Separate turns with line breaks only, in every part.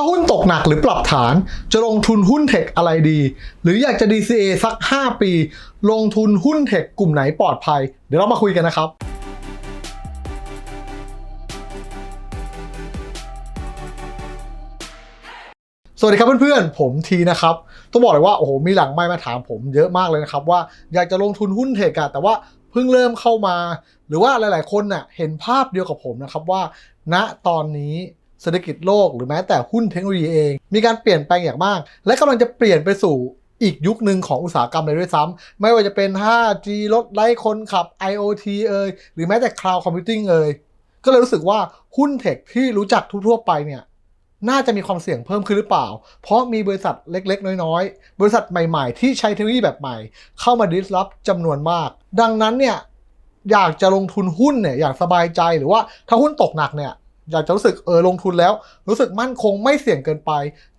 ถ้าหุ้นตกหนักหรือปรับฐาน จะลงทุนหุ้นเทคอะไรดี หรืออยากจะ DCA สัก 5 ปี ลงทุนหุ้นเทคกลุ่มไหนปลอดภัย เดี๋ยวเรามาคุยกันนะครับสวัสดีครับเพื่อนๆ ผมทีนะครับ ต้องบอกเลยว่าโอ้โหมีหลังไมค์มาถามผมเยอะมากเลยนะครับ ว่าอยากจะลงทุนหุ้นเทคอะแต่ว่าเพิ่งเริ่มเข้ามา หรือว่าหลายๆคนน่ะเห็นภาพเดียวกับผมนะครับว่า ณตอนนี้ เศรษฐกิจโลกหรือแม้แต่หุ้นเทคโนโลยีเอง มีการเปลี่ยนแปลงอย่างมาก และกำลังจะเปลี่ยนไปสู่อีกยุคหนึ่งของอุตสาหกรรมเลยด้วยซ้ำไม่ว่าจะเป็น 5G รถไร้คนขับ IoT เอ่ยหรือแม้แต่ Cloud Computing เอ่ยก็เลยรู้สึกว่าหุ้นเทคที่รู้จักทั่วๆไปเนี่ยน่าจะมีความเสี่ยงเพิ่มขึ้นหรือเปล่า เพราะมีบริษัทเล็กๆ น้อยๆ บริษัทใหม่ๆ ที่ใช้เทคโนโลยีแบบใหม่ เข้ามา disrupt จำนวนมาก ดังนั้นเนี่ยอยากจะลงทุนหุ้นเนี่ยอย่างสบายใจหรือว่าถ้าหุ้นตกหนักเนี่ย อยากจะรู้สึกเออลงทุนแล้ว รู้สึกมั่นคงไม่เสี่ยงเกินไป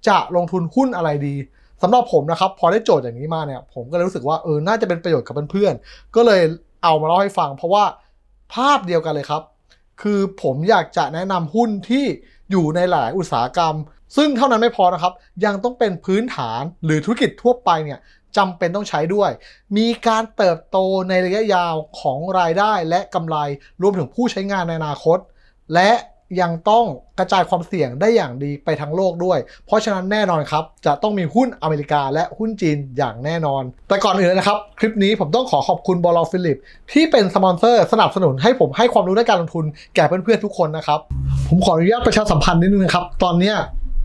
จะลงทุนหุ้นอะไรดีสำหรับผมนะครับพอได้โจทย์อย่างนี้มาเนี่ยผมก็เลยรู้สึกว่าเออน่าจะเป็นประโยชน์กับเพื่อนๆก็เลยเอามาเล่าให้ฟัง เพราะว่าภาพเดียวกันเลยครับ คือผมอยากจะแนะนำหุ้นที่อยู่ในหลายอุตสาหกรรม ซึ่งเท่านั้นไม่พอนะครับ ยังต้องเป็นพื้นฐานหรือธุรกิจทั่วไปเนี่ยจำเป็นต้องใช้ด้วย มีการเติบโตในระยะยาวของรายได้และกำไรรวมถึงผู้ใช้งานในอนาคต และ ยังต้องกระจายความเสี่ยงได้อย่างดีไปทั้งโลกด้วย เพราะฉะนั้นแน่นอนครับ จะต้องมีหุ้นอเมริกาและหุ้นจีนอย่างแน่นอน แต่ก่อนอื่นนะครับ คลิปนี้ผมต้องขอขอบคุณบอลฟิลิป ที่เป็นสปอนเซอร์สนับสนุนให้ผมให้ความรู้ด้านการลงทุนแก่เพื่อนๆทุกคนนะครับ ผมขออนุญาตประชาสัมพันธ์นิดนึงนะครับ ตอนเนี้ย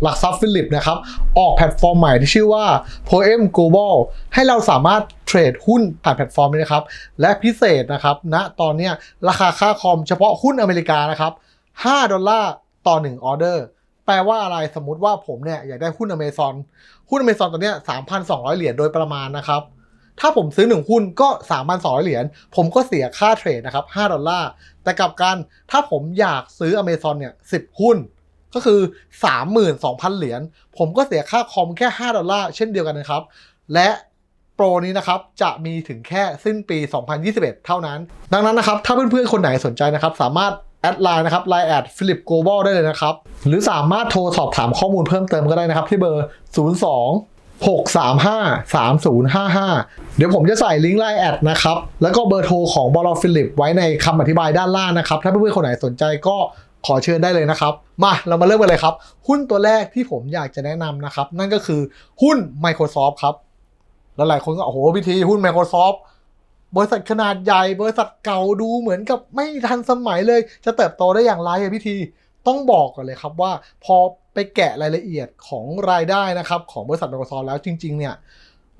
หลักทรัพย์ฟิลิปนะครับ ออกแพลตฟอร์มใหม่ที่ชื่อว่า Poem Global ให้เราสามารถเทรดหุ้นผ่านแพลตฟอร์มนี้นะครับ และพิเศษนะครับณตอนนี้ราคาค่าคอมเฉพาะหุ้นอเมริกานะครับ 5 ดอลลาร์ต่อ 1 ออเดอร์ แปลว่าอะไรสมมติว่าผมเนี่ยอยากได้หุ้นอเมซอนหุ้นอเมซอนตอนเนี้ย3,200 เหรียญโดยประมาณนะครับ ถ้าผมซื้อ 1 หุ้นก็ 3,200 เหรียญ ผมก็เสียค่าเทรดนะครับ 5 ดอลลาร์ แต่กลับกัน ถ้าผมอยากซื้ออเมซอนเนี่ย 10 หุ้น ก็คือ 32,000 เหรียญ ผมก็เสียค่าคอมแค่ 5 ดอลลาร์เช่นเดียวกันนะครับ และโปรนี้นะครับ จะมีถึงแค่สิ้นปี 2021 เท่านั้น ดังนั้นนะครับ ถ้าเพื่อนๆ คนไหนสนใจนะครับ สามารถ แอดไลน์นะครับไลน์แอดฟิลิปโกลบอลได้เลยนะครับ หรือสามารถโทรสอบถามข้อมูลเพิ่มเติมก็ได้นะครับ ที่เบอร์ 02 635 3055 เดี๋ยวผมจะใส่ลิงก์ไลน์แอดนะครับ แล้วก็เบอร์โทรของบอลฟิลิปไว้ในคำอธิบายด้านล่างนะครับ ถ้าเพื่อนๆคนไหนสนใจก็ขอเชิญได้เลยนะครับ มาเรามาเริ่มกันเลยครับ หุ้นตัวแรกที่ผมอยากจะแนะนำนะครับ นั่นก็คือหุ้น Microsoft ครับ แล้วหลายคนก็โอ้โหพิธีหุ้น Microsoft บริษัทขนาดใหญ่ บริษัทเก่าดูเหมือนกับไม่ทันสมัยเลย จะเติบโตได้อย่างไรอะพิธีต้องบอกก่อนเลยครับว่าพอไปแกะรายละเอียดของรายได้นะครับของบริษัท Microsoft แล้วจริง ๆ เนี่ย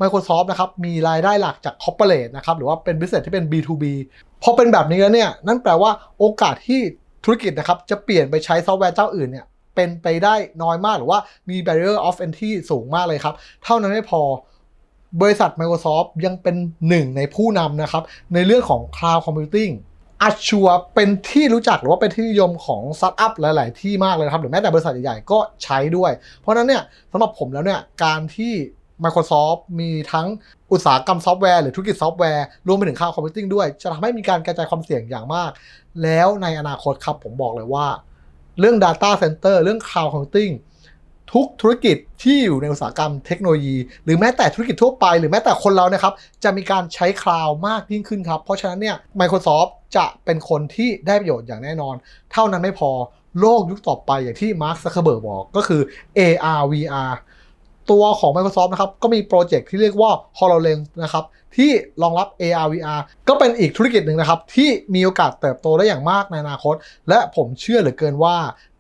Microsoft นะครับมีรายได้หลักจาก Corporate นะครับหรือว่าเป็น Business ที่เป็น B2B พอเป็นแบบนี้แล้วเนี่ยนั่นแปลว่าโอกาสที่ธุรกิจนะครับจะเปลี่ยนไปใช้ซอฟต์แวร์เจ้าอื่นเนี่ยเป็นไปได้น้อยมากหรือว่ามี barrier of entry สูงมากเลยครับ เท่านั้นไม่พอ บริษัท Microsoft ยังเป็นหนึ่งในผู้นำนะครับ ในเรื่องของ Cloud Computing อัชชัวเป็นที่รู้จักหรือว่าเป็นที่นิยมของสตาร์ทอัพหลาย ๆ ที่มากเลยนะครับหรือแม้แต่บริษัทใหญ่ ๆ ก็ใช้ด้วย เพราะนั้นเนี่ยสำหรับผมแล้วเนี่ยการที่ Microsoft มีทั้งอุตสาหกรรมซอฟต์แวร์หรือธุรกิจซอฟต์แวร์รวมไปถึง Cloud Computing ด้วย จะทำให้มีการกระจายความเสี่ยงอย่างมาก แล้วในอนาคตครับผมบอกเลยว่า เรื่อง Data Center เรื่อง Cloud Computing ทุกธุรกิจที่อยู่ในอุตสาหกรรมเทคโนโลยี หรือแม้แต่ธุรกิจทั่วไป หรือแม้แต่คนเรานะครับจะมีการใช้คลาวด์มากยิ่งขึ้นครับ เพราะฉะนั้นเนี่ย Microsoft จะเป็นคนที่ได้ประโยชน์อย่างแน่นอน เท่านั้นไม่พอโลกยุคต่อไปอย่างที่มาร์คซักเคเบิร์กบอกก็คือ AR VR ตัวของ Microsoft นะครับ ก็มีโปรเจกต์ที่เรียกว่า HoloLens นะครับ ที่รองรับ AR VR ก็เป็นอีกธุรกิจหนึ่งนะครับ ที่มีโอกาสเติบโตได้อย่างมากในอนาคต และผมเชื่อเหลือเกินว่า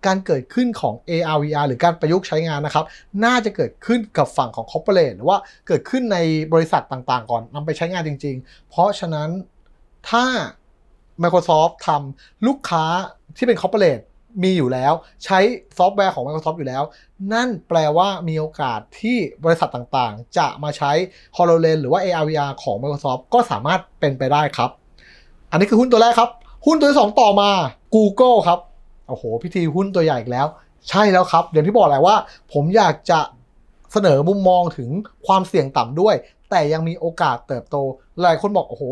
การเกิดขึ้นของ AR VR หรือการประยุกต์ใช้งานนะครับ น่าจะเกิดขึ้นกับฝั่งของ Corporate หรือว่าเกิดขึ้นในบริษัทต่างๆ ก่อนนำไปใช้งานจริง ๆ เพราะฉะนั้นถ้า Microsoft ทำลูกค้าที่เป็น Corporate มีอยู่แล้ว ใช้ซอฟต์แวร์ของ Microsoft อยู่แล้ว นั่นแปลว่ามีโอกาสที่บริษัทต่างๆ จะมาใช้ HoloLens หรือว่า AR VR ของ Microsoft ก็สามารถเป็นไปได้ครับ อันนี้คือหุ้นตัวแรกครับ หุ้นตัวที่สองต่อมา Google ครับ โอ้โห พิธีหุ้นตัวใหญ่อีกแล้ว ใช่แล้วครับ อย่างที่บอกแหละว่า ผมอยากจะเสนอมุมมองถึงความเสี่ยงต่ำด้วย แต่ยังมีโอกาสเติบโต หลายคนบอก โอ้โห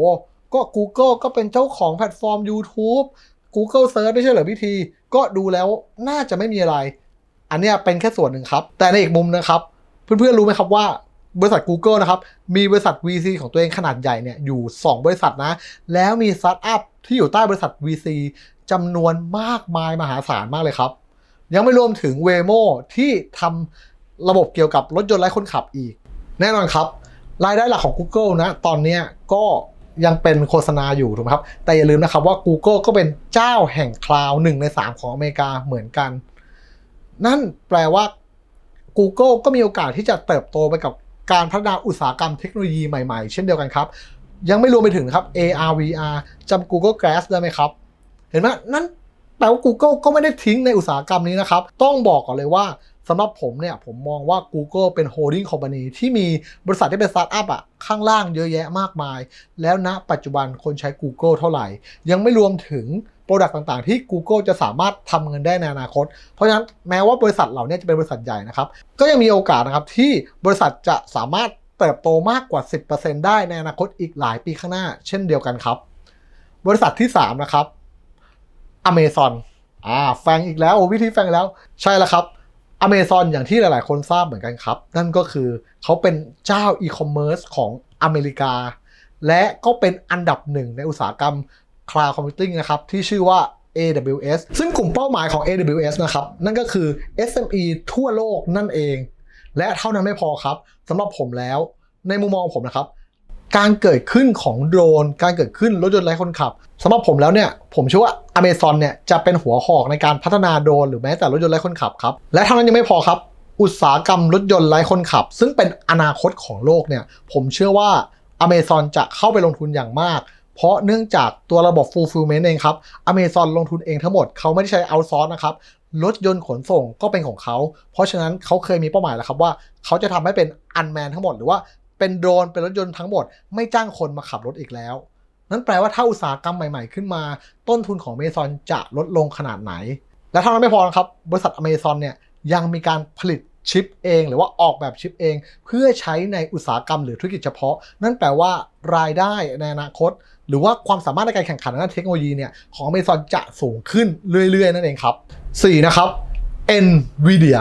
ก็ Google ก็เป็นเจ้าของแพลตฟอร์ม YouTube Google Search ไม่ใช่เหรอพิธี ก็ดูแล้วน่าจะไม่มีอะไร อันนี้เป็นแค่ส่วนหนึ่งครับ แต่ในอีกมุมนะครับ เพื่อนๆรู้ไหมครับว่าบริษัท Google นะครับ มีบริษัท VC ของตัวเองขนาดใหญ่เนี่ยอยู่ 2 บริษัทนะ แล้วมีสตาร์ทอัพที่อยู่ใต้บริษัท VC จำนวนมากมายมหาศาลมากเลยครับ ยังไม่รวมถึง Waymo ที่ทำระบบเกี่ยวกับรถยนต์ไร้คนขับอีก แน่นอนครับ รายได้หลักของ Google นะ ตอนนี้ก็ ยังเป็นโฆษณาอยู่ถูกไหมครับ แต่อย่าลืมนะครับว่า Google ก็เป็นเจ้าแห่งคลาวหนึ่งใน 3 ของอเมริกาเหมือนกัน นั่นแปลว่า Google ก็มีโอกาสที่จะเติบโตไปกับการพัฒนาอุตสาหกรรมเทคโนโลยีใหม่ๆ เช่นเดียวกันครับ ยังไม่รวมไปถึงครับ AR VR จำ Google Glass ได้ไหมครับ เห็นไหมนั่นแปลว่า Google ก็ไม่ได้ทิ้งในอุตสาหกรรมนี้นะครับ ต้องบอกก่อนเลยว่า สำหรับผมเนี่ยผมมองว่า Google เป็น holding company ที่มีบริษัทที่เป็นสตาร์ทอัพอะข้างล่างเยอะแยะมากมาย แล้วณปัจจุบันคนใช้ Google เท่าไหร่ ยังไม่รวมถึงโปรดักต์ต่างๆ ที่ Google จะสามารถทำเงินได้ในอนาคต เพราะฉะนั้นแม้ว่าบริษัทเหล่านี้จะเป็นบริษัทใหญ่นะครับ ก็ยังมีโอกาสนะครับที่บริษัทจะสามารถเติบโตมากกว่า 10%ได้ในอนาคตอีกหลายปีข้างหน้า เช่นเดียวกันครับ บริษัทที่ 3 นะครับ Amazon อ่าแฟงอีกแล้วโอวิธีแฟงแล้วใช่แล้วครับ Amazon อย่างที่หลาย ๆ คนทราบเหมือนกันครับ นั่นก็คือเขาเป็นเจ้าอีคอมเมิร์ซของอเมริกา และก็เป็นอันดับหนึ่งในอุตสาหกรรม Cloud Computing นะครับ ที่ชื่อว่า AWS ซึ่งกลุ่มเป้าหมายของ AWS นะครับ นั่นก็คือ SME ทั่วโลกนั่นเอง และเท่านั้นไม่พอครับสำหรับผมแล้วในมุมมองผมนะครับ การเกิดขึ้นของโดรน การเกิดขึ้นรถยนต์ไร้คนขับสำหรับผมแล้วเนี่ย ผมเชื่อว่า Amazon เนี่ยจะเป็นหัวหอกในการพัฒนาโดรนหรือแม้แต่รถยนต์ไร้คนขับครับและเท่านั้นยังไม่พอครับ อุตสาหกรรมรถยนต์ไร้คนขับ ซึ่งเป็นอนาคตของโลกเนี่ยผมเชื่อว่า Amazon จะเข้าไปลงทุนอย่างมาก เพราะเนื่องจากตัวระบบ fulfillment เองครับ Amazon ลงทุนเองทั้งหมดเขาไม่ได้ใช้ outsource นะครับรถยนต์ขนส่งก็เป็นของเขา เพราะฉะนั้นเขาเคยมีเป้าหมายแล้วครับว่า เขาจะทำให้เป็นอันแมนทั้งหมดหรือว่า เป็นโดรนเป็นรถยนต์ทั้งหมด ไม่จ้างคนมาขับรถอีกแล้ว นั่นแปลว่าถ้าอุตสาหกรรมใหม่ๆ ขึ้นมา ต้นทุนของ Amazon จะลดลงขนาดไหน และเท่านั้นไม่พอครับ บริษัท Amazon เนี่ยยังมีการผลิตชิปเอง หรือว่าออกแบบชิปเอง เพื่อใช้ในอุตสาหกรรมหรือธุรกิจเฉพาะ นั่นแปลว่ารายได้ในอนาคต หรือว่าความสามารถในการแข่งขันด้านเทคโนโลยีเนี่ยของ Amazon จะสูงขึ้นเรื่อยๆ นั่นเองครับ 4 นะครับ NVIDIA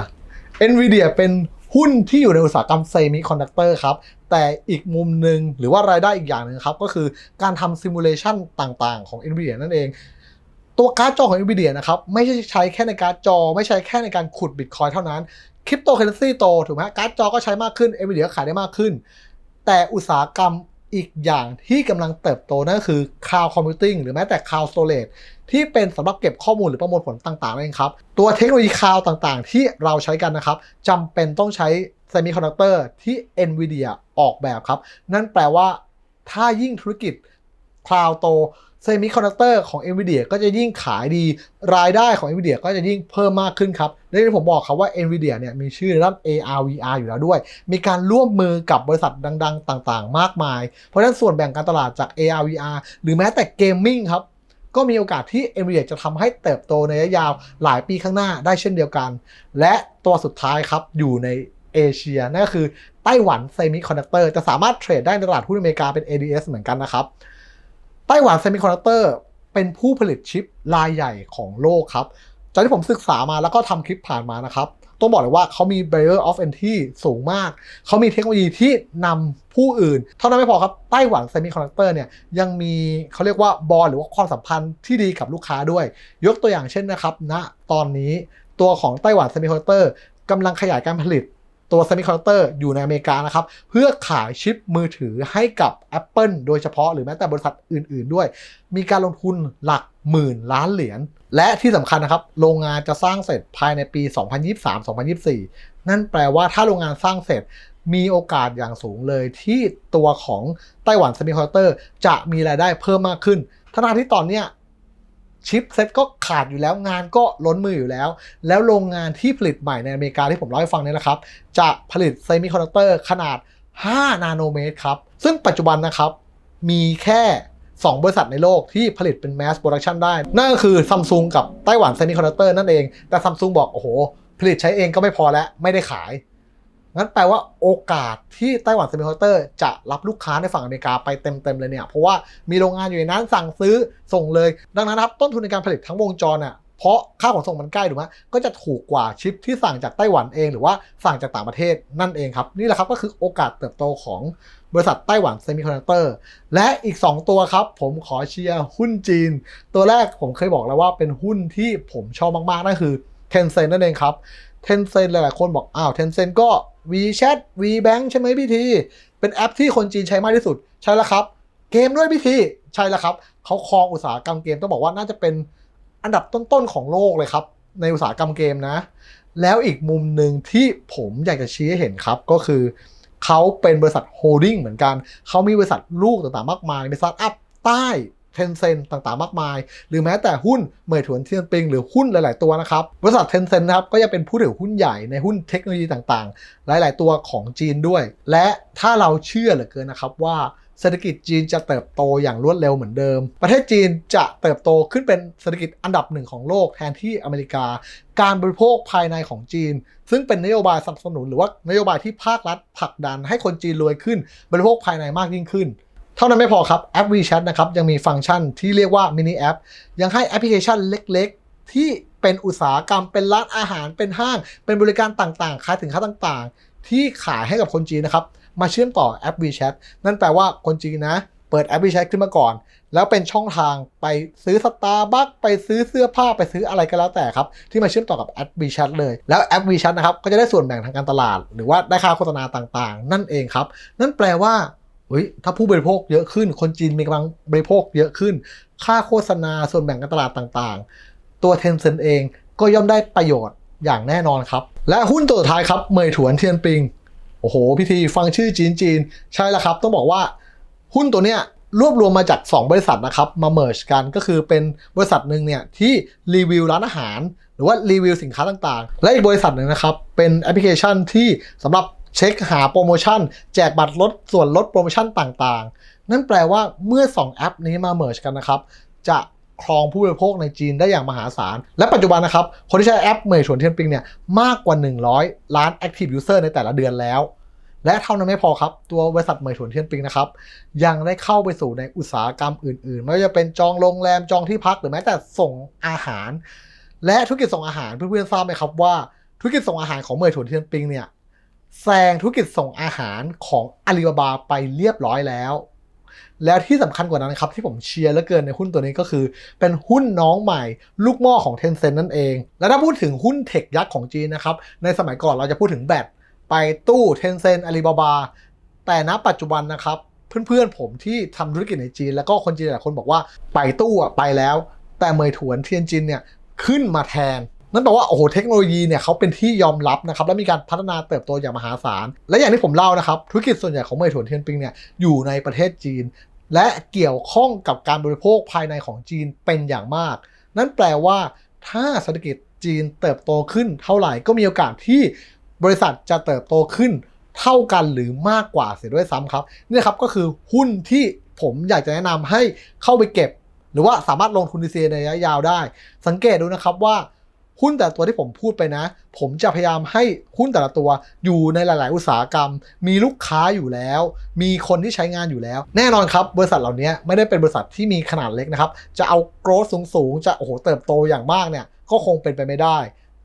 NVIDIA เป็น หุ้นที่อยู่ในอุตสาหกรรมเซมิคอนดักเตอร์ครับ แต่อีกมุมหนึ่งหรือว่ารายได้อีกอย่างหนึ่งครับ ก็คือการทำซิมูเลชันต่างๆ ของ NVIDIA นั่นเอง ตัวการ์ดจอของ NVIDIA นะครับ ไม่ใช่ใช้แค่ในการ์ดจอ ไม่ใช่แค่ในการขุดบิตคอยเท่านั้นคริปโตเคอเรนซีโตถูกไหมการ์ดจอก็ใช้มากขึ้น NVIDIA ขายได้มากขึ้น แต่อุตสาหกรรม อีกอย่างที่กำลังเติบโตนั่นก็คือ Cloud Computing หรือแม้แต่ Cloud Storage ที่เป็นสำหรับเก็บข้อมูลหรือประมวลผลต่างๆนั่นเองครับ ตัวเทคโนโลยี cloud ต่างๆ ที่เราใช้กันนะครับจำเป็นต้องใช้เซมิคอนดักเตอร์ที่ NVIDIA ออกแบบครับ นั่นแปลว่าถ้ายิ่งธุรกิจ คลาวโตเซมิคอนดักเตอร์ของ NVIDIA ก็จะยิ่งขายดีรายได้ของ NVIDIA ก็จะยิ่งเพิ่มมากขึ้นครับและที่ผมบอกครับว่า NVIDIA เนี่ยมีชื่อในด้าน AR VR อยู่แล้วด้วย มีการร่วมมือกับบริษัทดัง ๆ ต่างๆ มากมาย เพราะฉะนั้นส่วนแบ่งการตลาดจาก AR VR หรือแม้แต่เกมมิ่งครับก็มีโอกาสที่ NVIDIA จะทำให้เติบโตในระยะยาวหลายปีข้างหน้าได้เช่นเดียวกัน และตัวสุดท้ายครับอยู่ในเอเชียนั่นก็คือไต้หวันเซมิคอนดักเตอร์จะสามารถเทรดได้ในตลาดหุ้นอเมริกาเป็น ADS เหมือนกันนะครับ ไต้หวันเซมิคอนดักเตอร์เป็นผู้ผลิตชิปรายใหญ่ของโลกครับ จากที่ผมศึกษามาแล้วก็ทำคลิปผ่านมานะครับ ต้องบอกเลยว่าเขามี barrier of entry สูงมาก เขามีเทคโนโลยีที่นำผู้อื่น เท่านั้นไม่พอครับ ไต้หวันเซมิคอนดักเตอร์เนี่ยยังมีเขาเรียกว่าบอลหรือว่าความสัมพันธ์ที่ดีกับลูกค้าด้วย ยกตัวอย่างเช่นนะครับณนะตอนนี้ตัวของไต้หวันเซมิคอนดักเตอร์กำลังขยายการผลิต ตัวเซมิคอนดักเตอร์อยู่ในอเมริกานะครับ เพื่อขายชิปมือถือให้กับ Apple โดยเฉพาะหรือแม้แต่บริษัทอื่นๆด้วย มีการลงทุนหลักหมื่นล้านเหรียญ และที่สำคัญนะครับ โรงงานจะสร้างเสร็จภายในปี 2023-2024 นั่นแปลว่าถ้าโรงงานสร้างเสร็จมีโอกาสอย่างสูงเลยที่ตัวของไต้หวันเซมิคอนดักเตอร์จะมีรายได้เพิ่มมากขึ้นทั้งที่ตอนเนี้ย ชิปเซ็ตก็ขาดอยู่แล้วงานก็ล้นมืออยู่แล้ว แล้วโรงงานที่ผลิตใหม่ในอเมริกาที่ผมเล่าให้ฟังเนี่ยนะครับ จะผลิตเซมิคอนดักเตอร์ขนาด 5 นาโนเมตรครับ ซึ่งปัจจุบันนะครับมีแค่ 2 บริษัทในโลกที่ผลิตเป็น mass production ได้ นั่นก็คือซัมซุงกับไต้หวันเซมิคอนดักเตอร์นั่นเอง แต่ซัมซุงบอก โอ้โห ผลิตใช้เองก็ไม่พอแล้ว ไม่ได้ขาย งั้นแปลว่าโอกาสที่ไต้หวันเซมิคอนดักเตอร์จะรับลูกค้าในฝั่งอเมริกาไปเต็มๆเลยเนี่ย เพราะว่ามีโรงงานอยู่ในนั้นสั่งซื้อส่งเลย ดังนั้นนะครับต้นทุนในการผลิตทั้งวงจรน่ะเพราะค่าขนส่งมันใกล้ถูกไหมก็จะถูกกว่าชิปที่สั่งจากไต้หวันเองหรือว่าสั่งจากต่างประเทศนั่นเองครับ นี่แหละครับก็คือโอกาสเติบโตของบริษัทไต้หวันเซมิคอนดักเตอร์และอีก 2 ตัวครับ ผมขอเชียร์หุ้นจีน ตัวแรกผมเคยบอกแล้วว่าเป็นหุ้นที่ผมชอบมากๆนั่นคือ Tencent นั่นเองครับ Tencent หลายๆคนบอกอ้าว Tencent ก็ WeChat WeBank ใช่ไหมพี่ที เป็นแอปที่คนจีนใช้มากที่สุด ใช่แล้วครับ เกมด้วยพี่ที ใช่แล้วครับ เขาครองอุตสาหกรรมเกมต้องบอกว่าน่าจะเป็นอันดับต้น ๆ ของโลกเลยครับ ในอุตสาหกรรมเกมนะ แล้วอีกมุมหนึ่งที่ผมอยากจะชี้ให้เห็นครับก็คือเขาเป็นบริษัทโฮลดิ้งเหมือนกัน เขามีบริษัทลูกต่างๆมากมาย มีสตาร์ทอัพใต้ เทนเซ็นต่างๆ มากมาย หรือแม้แต่หุ้นเหมยถวนเทียนปิงหรือหุ้นหลาย ๆ ตัวนะครับ บริษัทเทนเซ็นนะครับก็ยังเป็นผู้ถือหุ้นใหญ่ในหุ้นเทคโนโลยีต่างๆ หลาย ๆ ตัวของจีนด้วย และถ้าเราเชื่อเหลือเกินนะครับว่าเศรษฐกิจจีนจะเติบโตอย่างรวดเร็วเหมือนเดิม ประเทศจีนจะเติบโตขึ้นเป็นเศรษฐกิจอันดับหนึ่งของโลกแทนที่อเมริกา การบริโภคภายในของจีน ซึ่งเป็นนโยบายสนับสนุนหรือว่านโยบายที่ภาครัฐผลักดันให้คนจีนรวยขึ้น บริโภคภายในมากยิ่งขึ้น ท่านั้นไม่พอครับแอป WeChat นะครับยังมีฟังก์ชันที่เรียกว่ามินิแอปยังให้แอปพลิเคชันเล็กๆ ที่เป็นอุตสาหกรรมเป็นร้านอาหารเป็นห้าง เป็นบริการต่างๆขายสินค้าต่างๆ ที่ขายให้กับคนจีนนะครับมาเชื่อมต่อแอป WeChat นั่นแปลว่าคนจีนนะ เปิดแอป WeChat ขึ้นมาก่อน แล้วเป็นช่องทางไปซื้อสตาร์บัคไปซื้อเสื้อผ้าไปซื้ออะไรก็แล้วแต่ครับ ที่มาเชื่อมต่อกับแอป WeChat เลย แล้วแอป WeChat นะครับก็จะได้ส่วนแบ่งทางการตลาด หรือว่าได้ค่าโฆษณาต่างๆ นั่นเองครับ นั่นแปลว่า เฮ้ยถ้าผู้บริโภคเยอะขึ้น คนจีนมีกำลังบริโภคเยอะขึ้น ค่าโฆษณาส่วนแบ่งการตลาดต่างๆ ตัว Tencent เองก็ย่อมได้ประโยชน์อย่างแน่นอนครับ และหุ้นตัวสุดท้ายครับเหมยถวนเทียนปิง โอ้โหพี่ทีฟังชื่อจีนจีนๆใช่แล้วครับ ต้องบอกว่าหุ้นตัวเนี้ยรวบรวมมาจาก 2 บริษัทนะครับ มาเมิร์ชกันก็คือเป็นบริษัทหนึ่งเนี่ยที่รีวิวร้านอาหาร หรือว่ารีวิวสินค้าต่างๆ และอีกบริษัทหนึ่งนะครับ เป็นแอปพลิเคชันที่สำหรับ เช็คหาโปรโมชั่น แจกบัตรลดส่วนลดโปรโมชั่นต่างๆ นั่นแปลว่าเมื่อ 2 แอปนี้มาเมิร์กันนะครับ จะครองผู้บริโภคในจีนได้อย่างมหาศาล และปัจจุบันนะครับ คนที่ใช้แอปเหมยฉวนเทียนปิงเนี่ยมากกว่า 100 ล้าน Active User ในแต่ละเดือนแล้ว และเท่านั้นไม่พอครับ ตัวบริษัทเหมยถวนเทียนปิงนะครับ ยังได้เข้าไปสู่ในอุตสาหกรรมอื่นๆ ไม่ว่าจะเป็นจองโรงแรมจองที่พักหรือแม้แต่ส่งอาหาร และธุรกิจส่งอาหารเพื่อนๆทราบไหมครับว่าธุรกิจส่งอาหารของเหมยถวนเทียนปิงเนี่ย แซงธุรกิจส่งอาหารของอาลีบาบาไปเรียบร้อยแล้ว แล้วที่สำคัญกว่านั้นครับ ที่ผมเชียร์เหลือเกินในหุ้นตัวนี้ก็คือ เป็นหุ้นน้องใหม่ ลูกหม้อของ Tencent นั่นเอง และถ้าพูดถึงหุ้นเทคยักษ์ของจีนนะครับ ในสมัยก่อนเราจะพูดถึงแบตไปตู้ Tencent Alibaba แต่ณปัจจุบันนะครับ เพื่อนๆผมที่ทำธุรกิจในจีน แล้วก็คนจีนหลายคนบอกว่าไปตู้อะไปแล้ว แต่เมยถวนเทียนจินเนี่ยขึ้นมาแทน นั่นแปลว่าโอ้โหเทคโนโลยีเนี่ยเขาเป็นที่ยอมรับนะครับและมีการพัฒนาเติบโตอย่างมหาศาล และอย่างที่ผมเล่านะครับธุรกิจส่วนใหญ่ของเมยถวนเทียนปิงเนี่ยอยู่ในประเทศจีน และเกี่ยวข้องกับการบริโภคภายในของจีนเป็นอย่างมาก นั่นแปลว่า ถ้าเศรษฐกิจจีนเติบโตขึ้นเท่าไหร่ก็มีโอกาสที่บริษัทจะเติบโตขึ้นเท่ากันหรือมากกว่าเสียด้วยซ้ำครับนี่ครับก็คือหุ้นที่ผมอยากจะแนะนำให้เข้าไปเก็บ หรือว่าสามารถลงทุนดีเซในระยะยาวได้ สังเกตดูนะครับว่า หุ้นแต่ละตัวที่ผมพูดไปนะ ผมจะพยายามให้หุ้นแต่ละตัวอยู่ในหลาย ๆ อุตสาหกรรม มีลูกค้าอยู่แล้ว มีคนที่ใช้งานอยู่แล้ว แน่นอนครับ บริษัทเหล่านี้ไม่ได้เป็นบริษัทที่มีขนาดเล็กนะครับ จะเอาโกรธสูง ๆ จะโอ้โหเติบโตอย่างมากเนี่ย ก็คงเป็นไปไม่ได้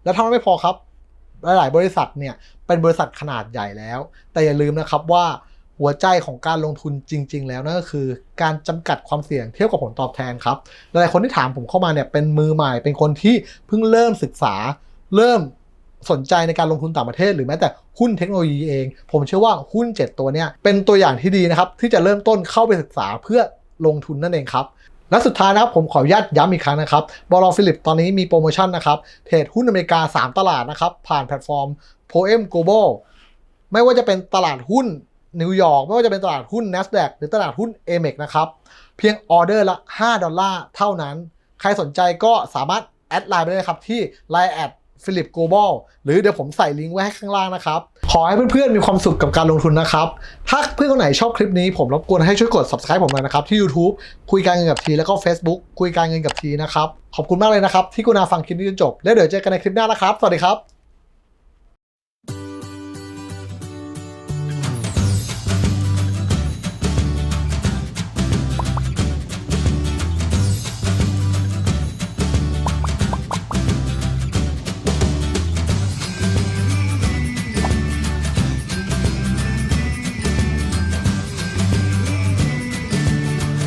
แล้วเท่านั้นไม่พอครับ หลาย ๆ บริษัทเนี่ยเป็นบริษัทขนาดใหญ่แล้ว แต่อย่าลืมนะครับว่า หัวใจของการลงทุนจริง ๆ แล้วนั่นก็คือ การจำกัดความเสี่ยงเทียบกับผลตอบแทนครับหลายๆคนที่ถามผมเข้ามาเนี่ยเป็นมือใหม่เป็นคนที่เพิ่งเริ่มศึกษา เริ่มสนใจในการลงทุนต่างประเทศ หรือแม้แต่หุ้นเทคโนโลยีเอง ผมเชื่อว่าหุ้น 7 ตัวเนี่ยเป็นตัวอย่างที่ดีนะครับ ที่จะเริ่มต้นเข้าไปศึกษาเพื่อลงทุนนั่นเองครับและสุดท้ายนะครับผมขออนุญาตย้ำอีกครั้งนะครับบอลฟิลิปตอนนี้มีโปรโมชั่นนะครับเทรดหุ้นอเมริกา 3 ตลาดนะครับผ่านแพลตฟอร์ม Poem Global ไม่ว่าจะเป็นตลาดหุ้น นิวยอร์กไม่ว่าจะเป็นตลาดหุ้น NASDAQ หรือตลาดหุ้น AMEX นะครับเพียงออเดอร์ละ 5 ดอลลาร์เท่านั้น ใครสนใจก็สามารถแอดไลน์ไปได้เลยครับที่ Line แอดฟิลิปโกลบอลหรือเดี๋ยวผมใส่ลิงก์ไว้ให้ข้างล่างนะครับ ขอให้เพื่อนๆมีความสุขกับการลงทุนนะครับ ถ้าเพื่อนคนไหนชอบคลิปนี้ผมรบกวนให้ช่วยกด subscribe ผมหน่อยนะครับ ที่ YouTube คุยการเงินกับที แล้วก็ Facebook คุยการเงินกับทีนะครับ ขอบคุณมากเลยนะครับ ที่กุณาฟังคลิปนี้จนจบ แล้วเดี๋ยวเจอกันในคลิปหน้านะครับ สวัสดีครับ